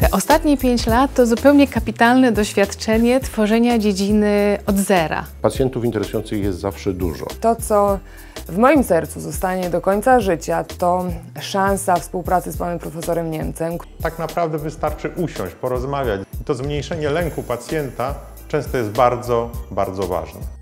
Te ostatnie 5 lat to zupełnie kapitalne doświadczenie tworzenia dziedziny od zera. Pacjentów interesujących jest zawsze dużo. To, co w moim sercu zostanie do końca życia, to szansa współpracy z panem profesorem Niemcem. Tak naprawdę wystarczy usiąść, porozmawiać. To zmniejszenie lęku pacjenta często jest bardzo, bardzo ważne.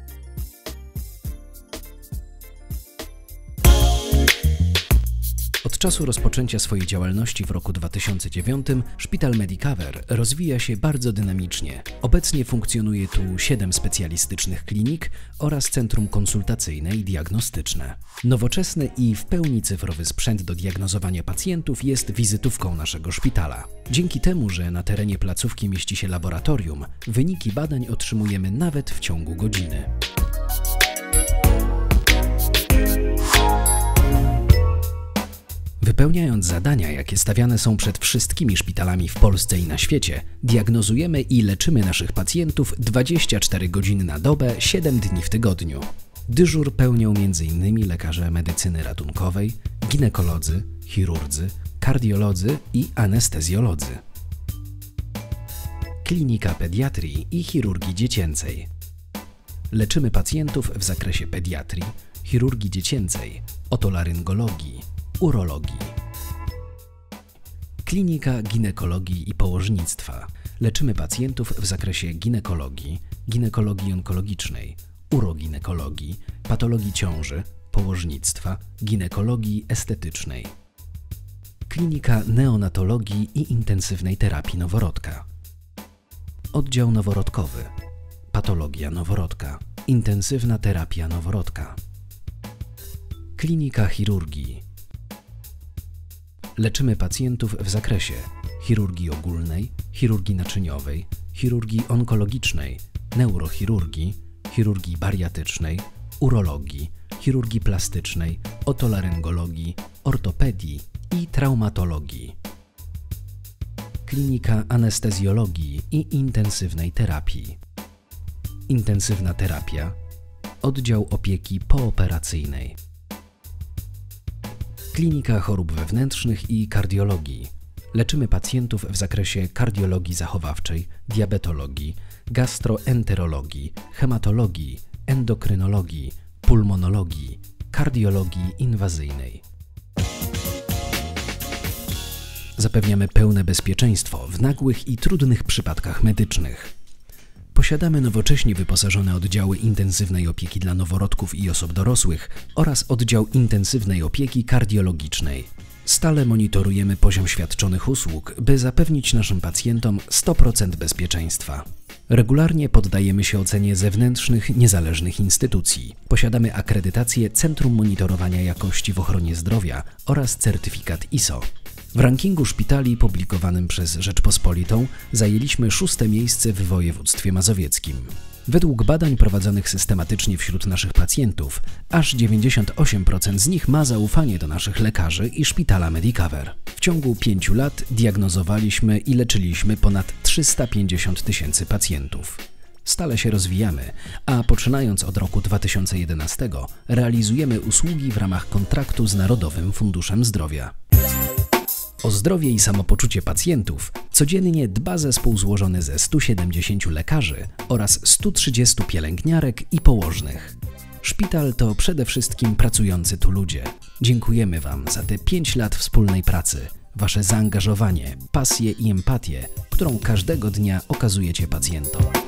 Od czasu rozpoczęcia swojej działalności w roku 2009 Szpital Medicover rozwija się bardzo dynamicznie. Obecnie funkcjonuje tu 7 specjalistycznych klinik oraz centrum konsultacyjne i diagnostyczne. Nowoczesny i w pełni cyfrowy sprzęt do diagnozowania pacjentów jest wizytówką naszego szpitala. Dzięki temu, że na terenie placówki mieści się laboratorium, wyniki badań otrzymujemy nawet w ciągu godziny. Wypełniając zadania, jakie stawiane są przed wszystkimi szpitalami w Polsce i na świecie, diagnozujemy i leczymy naszych pacjentów 24 godziny na dobę, 7 dni w tygodniu. Dyżur pełnią m.in. lekarze medycyny ratunkowej, ginekolodzy, chirurdzy, kardiolodzy i anestezjolodzy. Klinika pediatrii i chirurgii dziecięcej. Leczymy pacjentów w zakresie pediatrii, chirurgii dziecięcej, otolaryngologii, urologii. Klinika ginekologii i położnictwa. Leczymy pacjentów w zakresie ginekologii, ginekologii onkologicznej, uroginekologii, patologii ciąży, położnictwa, ginekologii estetycznej. Klinika neonatologii i intensywnej terapii noworodka. Oddział noworodkowy. Patologia noworodka. Intensywna terapia noworodka. Klinika chirurgii. Leczymy pacjentów w zakresie chirurgii ogólnej, chirurgii naczyniowej, chirurgii onkologicznej, neurochirurgii, chirurgii bariatycznej, urologii, chirurgii plastycznej, otolaryngologii, ortopedii i traumatologii. Klinika anestezjologii i intensywnej terapii. Intensywna terapia. Oddział opieki pooperacyjnej. Klinika chorób wewnętrznych i kardiologii. Leczymy pacjentów w zakresie kardiologii zachowawczej, diabetologii, gastroenterologii, hematologii, endokrynologii, pulmonologii, kardiologii inwazyjnej. Zapewniamy pełne bezpieczeństwo w nagłych i trudnych przypadkach medycznych. Posiadamy nowocześnie wyposażone oddziały intensywnej opieki dla noworodków i osób dorosłych oraz oddział intensywnej opieki kardiologicznej. Stale monitorujemy poziom świadczonych usług, by zapewnić naszym pacjentom 100% bezpieczeństwa. Regularnie poddajemy się ocenie zewnętrznych, niezależnych instytucji. Posiadamy akredytację Centrum Monitorowania Jakości w Ochronie Zdrowia oraz certyfikat ISO. W rankingu szpitali publikowanym przez Rzeczpospolitą zajęliśmy szóste miejsce w województwie mazowieckim. Według badań prowadzonych systematycznie wśród naszych pacjentów, aż 98% z nich ma zaufanie do naszych lekarzy i szpitala Medicover. W ciągu pięciu lat diagnozowaliśmy i leczyliśmy ponad 350 tysięcy pacjentów. Stale się rozwijamy, a poczynając od roku 2011 realizujemy usługi w ramach kontraktu z Narodowym Funduszem Zdrowia. O zdrowie i samopoczucie pacjentów codziennie dba zespół złożony ze 170 lekarzy oraz 130 pielęgniarek i położnych. Szpital to przede wszystkim pracujący tu ludzie. Dziękujemy Wam za te 5 lat wspólnej pracy, Wasze zaangażowanie, pasję i empatię, którą każdego dnia okazujecie pacjentom.